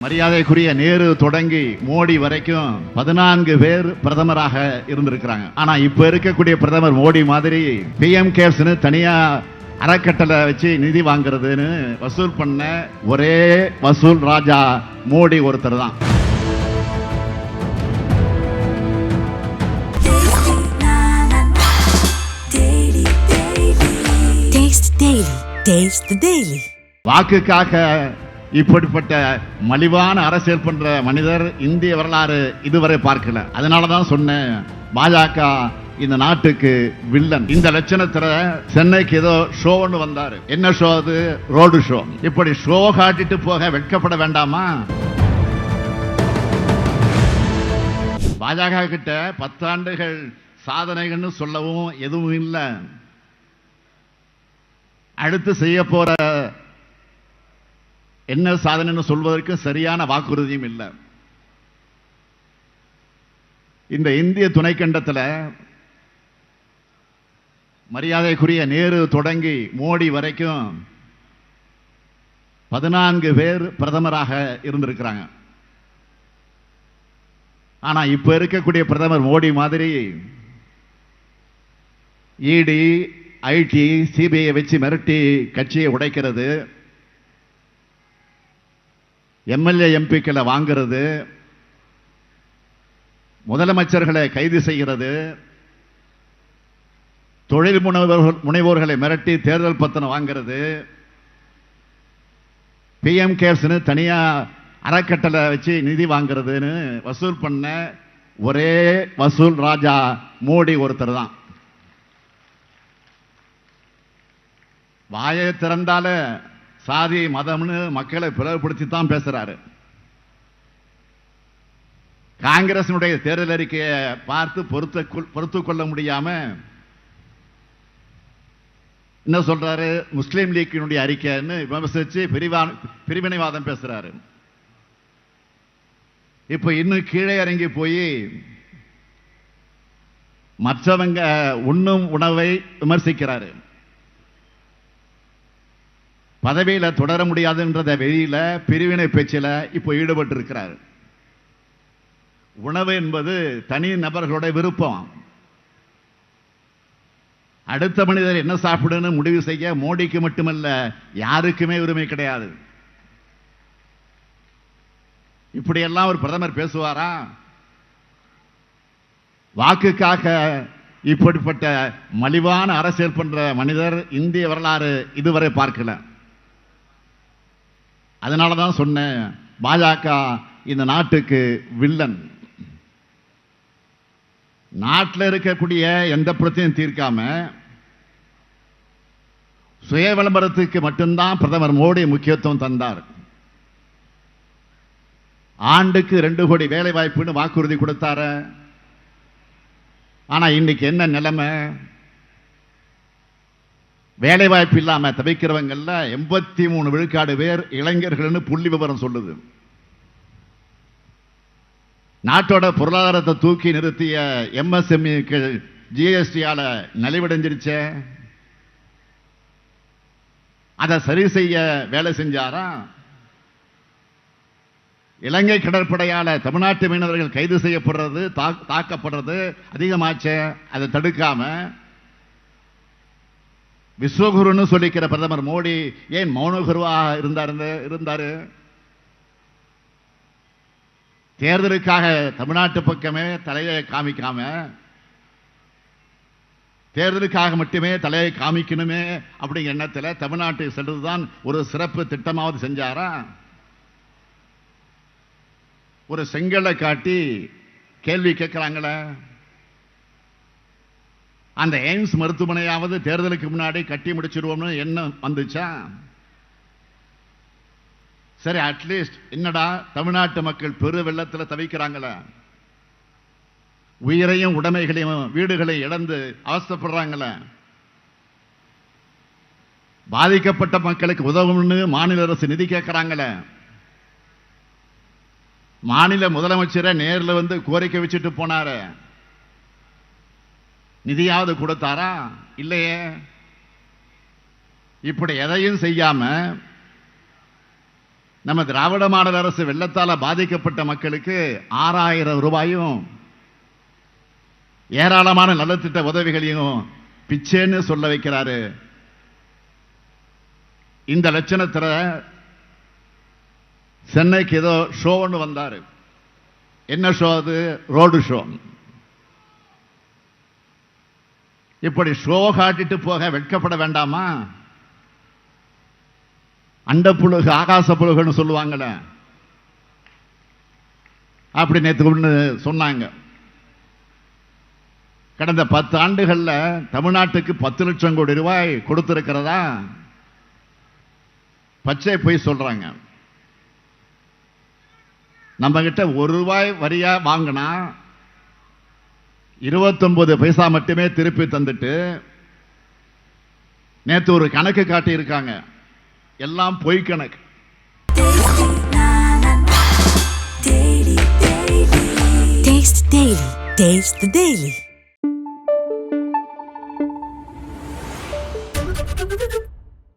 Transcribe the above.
மரியாதைக்குரிய நேரு தொடங்கி மோடி வரைக்கும் பதினான்கு பேர் பிரதமராக இருந்திருக்கிறாங்க. ஆனா இப்ப இருக்கக்கூடிய பிரதமர் மோடி மாதிரி பிஎம் கேர்ஸ்னு தனியா அறக்கட்டளை வச்சு நிதி வாங்குறதுன்னு வசூல் பண்ண ஒரே வசூல் ராஜா மோடி ஒருத்தர் தான். வாக்குக்காக இப்படிப்பட்ட மலிவான அரசியல் பண்ணுற மனிதர் இந்திய வரலாறு இதுவரை பார்க்கல. அதனாலதான் சொன்னேன் பாஜக இந்த நாட்டுக்கு வில்லன். இந்த லட்சணத்துல சென்னைக்கு ஏதோ ஷோன்னு வந்தாரு. என்ன ஷோ அது? ரோடு ஷோ இப்படி ஷோ காட்டிட்டு போக வெட்கப்பட வேண்டாமா? பாஜக கிட்ட பத்தாண்டுகள் சாதனைகள்னு சொல்லவும் எதுவும் இல்லை. அடுத்து செய்ய போற என்ன சாதனைன்னு சொல்வதற்கு சரியான வாக்குறுதியும் இல்லை. இந்த இந்திய துணைக்கண்டத்தில் மரியாதைக்குரிய நேரு தொடங்கி மோடி வரைக்கும் பதினான்கு பேர் பிரதமராக இருந்திருக்கிறாங்க. ஆனா இப்ப இருக்கக்கூடிய பிரதமர் மோடி மாதிரி இடி ஐடி சிபிஐ வச்சு மிரட்டி கட்சியை உடைக்கிறது எம்எல்ஏ எம்பிக்களை வாங்குறது முதலமைச்சர்களை கைது செய்கிறது தொழில் முனைவோர்கள் முனைவோர்களை மிரட்டி தேர்தல் பத்திரம் வாங்குறது பிஎம் கேர்ஸ்னு தனியாக அறக்கட்டளை வச்சு நிதி வாங்குறதுன்னு வசூல் பண்ண ஒரே வசூல் ராஜா மோடி ஒருத்தர் தான். வாயை திறந்தால சாதி மதம்னு மக்களை பிளவுபடுத்தி தான் பேசுறாரு. காங்கிரசினுடைய தேர்தல் அறிக்கையை பார்த்து பொறுத்த பொறுத்து கொள்ள முடியாம என்ன சொல்றாரு? முஸ்லீம் லீக்கினுடைய அறிக்கைன்னு விமர்சிச்சு பிரிவா பிரிவினைவாதம் பேசுறாரு. இப்ப இன்னும் கீழே இறங்கி போய் மற்றவங்க உண்ணும் உணவை விமர்சிக்கிறாரு. பதவியில் தொடர முடியாதுன்றத வெளியில் பிரிவினை பேச்சில் இப்போ ஈடுபட்டு இருக்கிறார் உணவு என்பது தனி நபர்களோட விருப்பம். அடுத்த மனிதர் என்ன சாப்பிடுன்னு முடிவு செய்ய மோடிக்கு மட்டுமல்ல யாருக்குமே உரிமை கிடையாது. இப்படியெல்லாம் ஒரு பிரதமர் பேசுவாரா? வாக்குக்காக இப்படிப்பட்ட மலிவான அரசியல் பண்ற மனிதர் இந்திய வரலாறு இதுவரை பார்க்கல. அதனால தான் சொன்னேன் பாஜக இந்த நாட்டுக்கு வில்லன். நாட்டில் இருக்கக்கூடிய எந்த பிரச்சனையும் தீர்க்காம சுய விளம்பரத்துக்கு மட்டும்தான் பிரதமர் மோடி முக்கியத்துவம் தந்தார். ஆண்டுக்கு ரெண்டு கோடி வேலை வாய்ப்புன்னு வாக்குறுதி கொடுத்தாரு. ஆனால் இன்னைக்கு என்ன நிலைமை? வேலைவாய்ப்பு இல்லாமல் தவிக்கிறவங்களில் எண்பத்தி மூணு விழுக்காடு பேர் இளைஞர்கள்னு புள்ளி விவரம் சொல்லுது. நாட்டோட பொருளாதாரத்தை தூக்கி நிறுத்திய எம்எஸ்எம்இக்கள் ஜிஎஸ்டியால நலிவடைஞ்சிருச்சே. அதை சரி செய்ய வேலை செஞ்சாரா? இலங்கை கடற்படையால் தமிழ்நாட்டு மீனவர்கள் கைது செய்யப்படுறது தாக்கப்படுறது அதிகமாச்சே. அதை தடுக்காம விஸ்வகுருன்னு சொல்லிக்கிற பிரதமர் மோடி ஏன் மௌனகுருவாக இருந்தார் இருந்தார்? தேர்தலுக்காக தமிழ்நாட்டு பக்கமே தலையை காமிக்காம தேர்தலுக்காக மட்டுமே தலையை காமிக்கணுமே அப்படிங்கிற எண்ணத்தில் தமிழ்நாட்டுக்கு சென்றதுதான் ஒரு சிறப்பு திட்டமாவது செஞ்சாரா? ஒரு செங்கலை காட்டி கேள்வி கேட்குறாங்களே. அந்த எய்ம்ஸ் மருத்துவமனையாவது தேர்தலுக்கு முன்னாடி கட்டி முடிச்சிருவோம்னு என்ன வந்துச்சா? சரி அட்லீஸ்ட் என்னடா தமிழ்நாட்டு மக்கள் பெரு வெள்ளத்தில் தவிக்கிறாங்களே? உயிரையும் உடைமைகளையும் வீடுகளையும் இழந்து அவசப்படுறாங்களே பாதிக்கப்பட்ட மக்களுக்கு உதவும்னு மாநில அரசு நிதி கேட்கிறாங்களே? மாநில முதலமைச்சரை நேரில் வந்து கோரிக்கை வச்சுட்டு போனாரு. நிதியாவது கொடுத்தாரா? இல்லையே. இப்படி எதையும் செய்யாம நம்ம திராவிட மாடல் அரசு வெள்ளத்தால பாதிக்கப்பட்ட மக்களுக்கு ஆறாயிரம் ரூபாயும் ஏராளமான நலத்திட்ட உதவிகளையும் பிச்சேன்னு சொல்ல வைக்கிறாரு. இந்த லட்சணத்தில் சென்னைக்கு ஏதோ ஷோ ஒன்று என்ன ஷோ அது? Road show. இப்படி ஷோ காட்டிட்டு போக வெட்கப்பட வேண்டாமா? அண்ட புழுகு ஆகாச புழுகுன்னு சொல்லுவாங்கள அப்படி நேற்று ஒன்று சொன்னாங்க. கடந்த பத்து ஆண்டுகளில் தமிழ்நாட்டுக்கு பத்து லட்சம் கோடி ரூபாய் கொடுத்திருக்கிறதா? பச்சை போய் சொல்றாங்க. நம்ம கிட்ட ஒரு ரூபாய் வரியா வாங்கினா இருபத்தொன்பது பைசா மட்டுமே திருப்பி தந்துட்டு நேற்று ஒரு கணக்கு காட்டி இருக்காங்க எல்லாம் பொய் கணக்கு. Daily,